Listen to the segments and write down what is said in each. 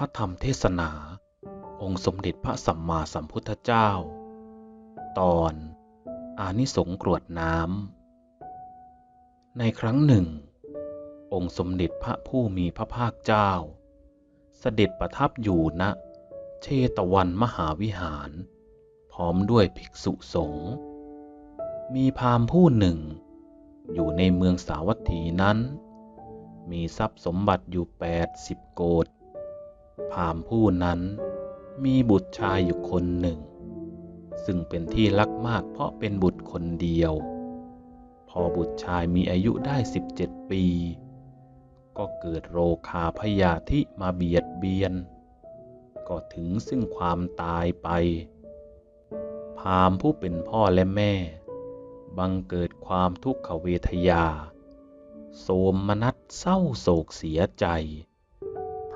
ระธรรมเทศนา องค์สมเด็จพระสัมมาสัมพุทธเจ้า ตอน อานิสงส์กรวดน้ำในครั้งหนึ่ง องค์สมเด็จพระผู้มีพระภาคเจ้า เสด็จประทับอยู่ณเชตวันมหาวิหาร พร้อมด้วยภิกษุสงฆ์มีพราหมณ์ผู้หนึ่ง อยู่ในเมืองสาวัตถีนั้น มีทรัพย์สมบัติอยู่แปดสิบโกด พราหมณ์ผู้นั้นมีบุตรชายอยู่คนหนึ่ง ซึ่งเป็นที่รักมากเพราะเป็นบุตรคนเดียว พอบุตรชายมีอายุได้สิบเจ็ดปี ก็เกิดโรคาพยาธิมาเบียดเบียน ก็ถึงซึ่งความตายไปพราหมณ์ผู้เป็นพ่อและแม่ บังเกิดความทุกขเวทยา โสมนัสเศร้าโศกเสียใจ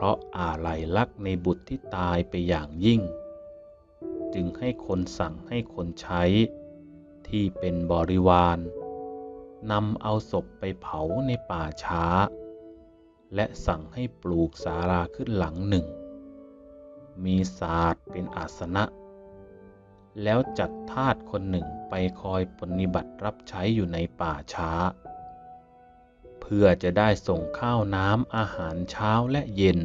ราะอาลัยลักในบุตรที่ตายไปอย่างยิ่ง จึงให้คนสั่งให้คนใช้ ที่เป็นบริวารนำเอาศพไปเผาในป่าช้า และสั่งให้ปลูกศาลาขึ้นหลังหนึ่ง มีศาสตร์เป็นอาสนะ แล้วจัดทาสคนหนึ่งไปคอยปฏิบัติรับใช้อยู่ในป่าช้า พื่อจะได้ส่งข้าวน้ำอาหารเช้าและเย็น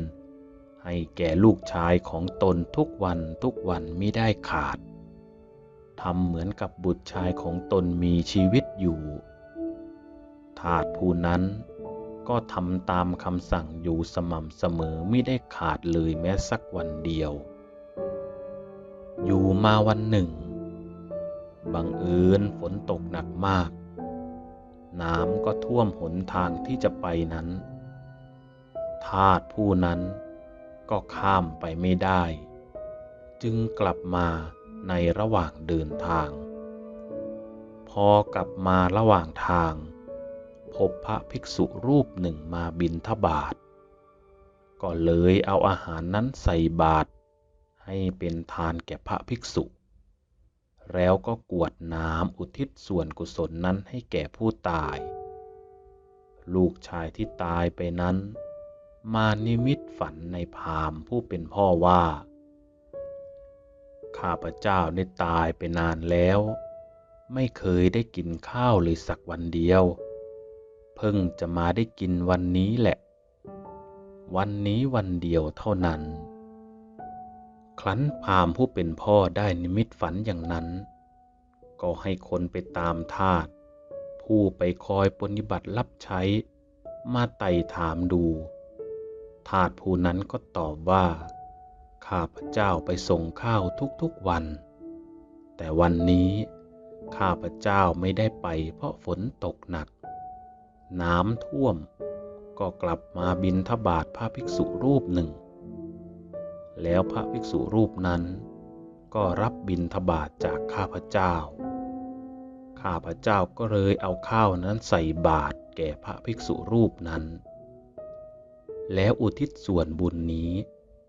ให้แก่ลูกชายของตนทุกวันทุกวันไม่ได้ขาดทำเหมือนกับบุตรชายของตนมีชีวิตอยู่ทาสผู้นั้นก็ทำตามคำสั่งอยู่สม่ำเสมอไม่ได้ขาดเลยแม้สักวันเดียว อยู่มาวันหนึ่ง บังเอิญฝนตกหนักมาก น้ำก็ท่วมหนทางที่จะไปนั้น ทาสผู้นั้นก็ข้ามไปไม่ได้ จึงกลับมาในระหว่างเดินทาง พอกลับมาระหว่างทาง พบพระภิกษุรูปหนึ่งมาบินทบาท ก็เลยเอาอาหารนั้นใส่บาตรให้เป็นทานแก่พระภิกษุ แล้วก็กวดน้ำอุทิศส่วนกุศลนั้นให้แก่ผู้ตาย ลูกชายที่ตายไปนั้น มานิมิตฝันในพามผู้เป็นพ่อว่า ข้าพเจ้าได้ตายไปนานแล้ว ไม่เคยได้กินข้าวเลยสักวันเดียว เพิ่งจะมาได้กินวันนี้แหละ วันนี้วันเดียวเท่านั้น ครั้นพามผู้เป็นพ่อได้นิมิตฝันอย่างนั้น ก็ให้คนไปตามทาสผู้ไปคอยปฏิบัติรับใช้ มาไต่ถามดู ทาสผู้นั้นก็ตอบว่า ข้าพเจ้าไปส่งข้าวทุกๆวัน แต่วันนี้ข้าพเจ้าไม่ได้ไปเพราะฝนตกหนัก น้ำท่วม ก็กลับมาบินทบาทพระภิกษุรูปหนึ่ง แล้วพระภิกษุรูปนั้น ก็รับบินทบาทจากข้าพเจ้า ข้าพเจ้าก็เลยเอาข้าวนั้นใส่บาตรแก่พระภิกษุรูปนั้น แล้วอุทิศส่วนบุญนี้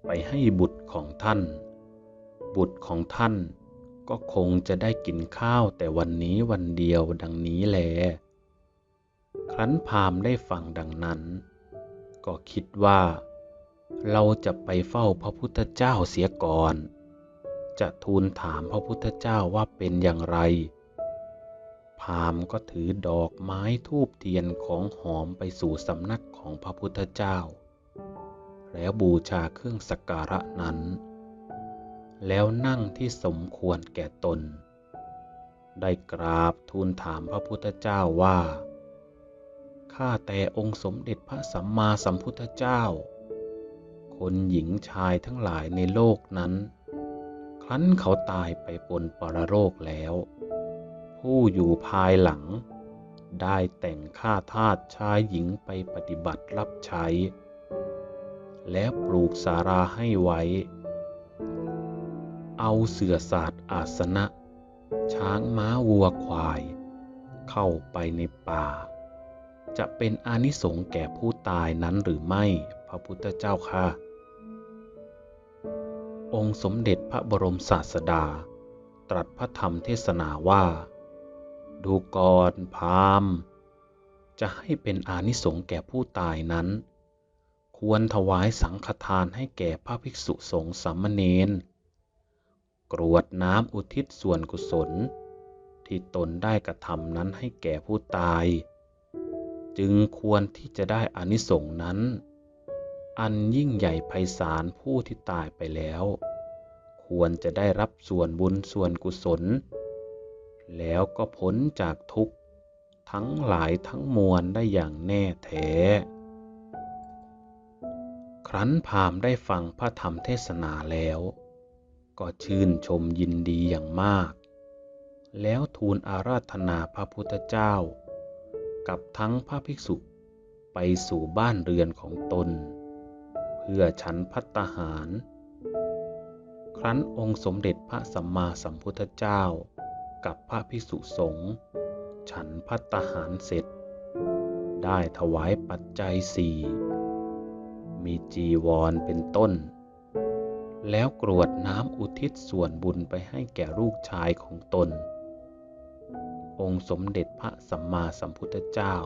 ไปให้บุตรของท่าน บุตรของท่านก็คงจะได้กินข้าวแต่วันนี้วันเดียวดังนี้แล ครั้นพามได้ฟังดังนั้น ก็คิดว่า เราจะไปเฝ้าพระพุทธเจ้าเสียก่อน จะทูลถามพระพุทธเจ้าว่าเป็นอย่างไร พามก็ถือดอกไม้ทูบเทียนของหอมไปสู่สำนักของพระพุทธเจ้า แล้วบูชาเครื่องสักการะนั้น แล้วนั่งที่สมควรแก่ตน ได้กราบทูลถามพระพุทธเจ้าว่า ข้าแต่องค์สมเด็จพระสัมมาสัมพุทธเจ้า คนหญิงชายทั้งหลายในโลกนั้น ครั้นเขาตายไปปนปรโรคแล้ว ผู้อยู่ภายหลัง ได้แต่งข้าทาสชายหญิงไปปฏิบัติรับใช้ แล้วปลูกสาราให้ไว้ เอาเสื่อศาสตร์อาสนะ ช้างม้าวัวควาย เข้าไปในป่าจะเป็นอานิสงส์แก่ผู้ตายนั้นหรือไม่ พระพุทธเจ้าค่ะ องค์สมเด็จพระบรมศาสดา ตรัสพระธรรมเทศนาว่า ดูก่อนพาม จะให้เป็นอานิสงส์แก่ผู้ตายนั้นคควรถวายสังฆทานให้แก่พระภิกษุสงฆ์สามเณรกรวดน้ำอุทิศส่วนกุศล ที่ตนได้กระทำนั้นให้แก่ผู้ตาย จึงควรที่จะได้อานิสงส์นั้น อันยิ่งใหญ่ไพศาลผู้ที่ตายไปแล้ว ควรจะได้รับส่วนบุญส่วนกุศล แล้วก็พ้นจากทุกข์ทั้งหลายทั้งมวลได้อย่างแน่แท้ ครั้นพามได้ฟังพระธรรมเทศนาแล้ว ก็ชื่นชมยินดีอย่างมาก แล้วทูลอาราธนาพระพุทธเจ้า กับทั้งพระภิกษุไปสู่บ้านเรือนของตน พื่อฉันพัตตาหาร ครั้นองค์สมเด็จพระสัมมาสัมพุทธเจ้า กับพระภิกษุสงฆ์ฉันพัตตาหารเสร็จ ได้ถวายปัจจัยสี่มีจีวรเป็นต้น แล้วกรวดน้ำอุทิศส่วนบุญไปให้แก่ลูกชายของตน องค์สมเด็จพระสัมมาสัมพุทธเจ้า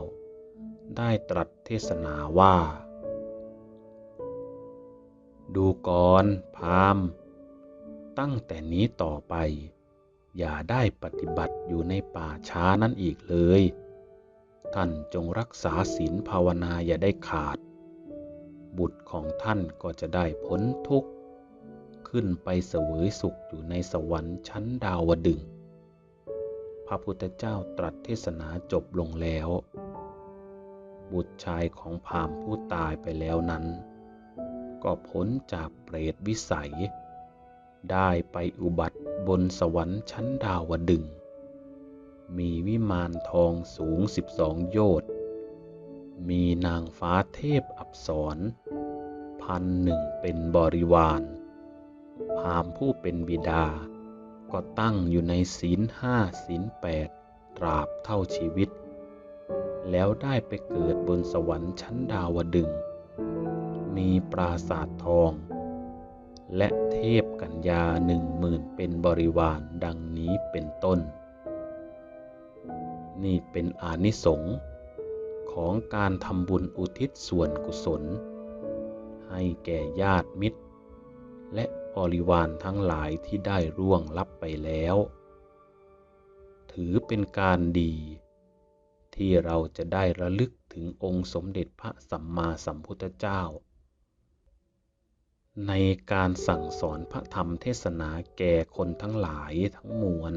ได้ตรัสเทศนาว่า ดูก่อนพาม ตั้งแต่นี้ต่อไป อย่าได้ปฏิบัติอยู่ในป่าช้านั้นอีกเลย ท่านจงรักษาศีลภาวนาอย่าได้ขาด บุตรของท่านก็จะได้พ้นทุกข์ ขึ้นไปเสวยสุขอยู่ในสวรรค์ชั้นดาวดึง พระพุทธเจ้าตรัสเทศนาจบลงแล้ว บุตรชายของพามผู้ตายไปแล้วนั้น ก็พ้นจากเปรตวิสัย ได้ไปอุบัติบนสวรรค์ชั้นดาวดึง มีวิมานทองสูงสิบสองโยชน์ มีนางฟ้าเทพอับสรพันหนึ่งเป็นบริวารพราหมผู้เป็นบิดา ก็ตั้งอยู่ในศีลห้าศีลแปดตราบเท่าชีวิต แล้วได้ไปเกิดบนสวรรค์ชั้นดาวดึง มีปราสาททอง และเทพกัญญาหนึ่งหมื่นเป็นบริวารดังนี้เป็นต้น นี่เป็นอานิสงส์ของการทำบุญอุทิศส่วนกุศล ให้แก่ญาติมิตร และบริวารทั้งหลายที่ได้ร่วงลับไปแล้ว ถือเป็นการดี ที่เราจะได้ระลึกถึงองค์สมเด็จพระสัมมาสัมพุทธเจ้า ในการสั่งสอนพระธรรมเทศนาแก่คนทั้งหลายทั้งมวล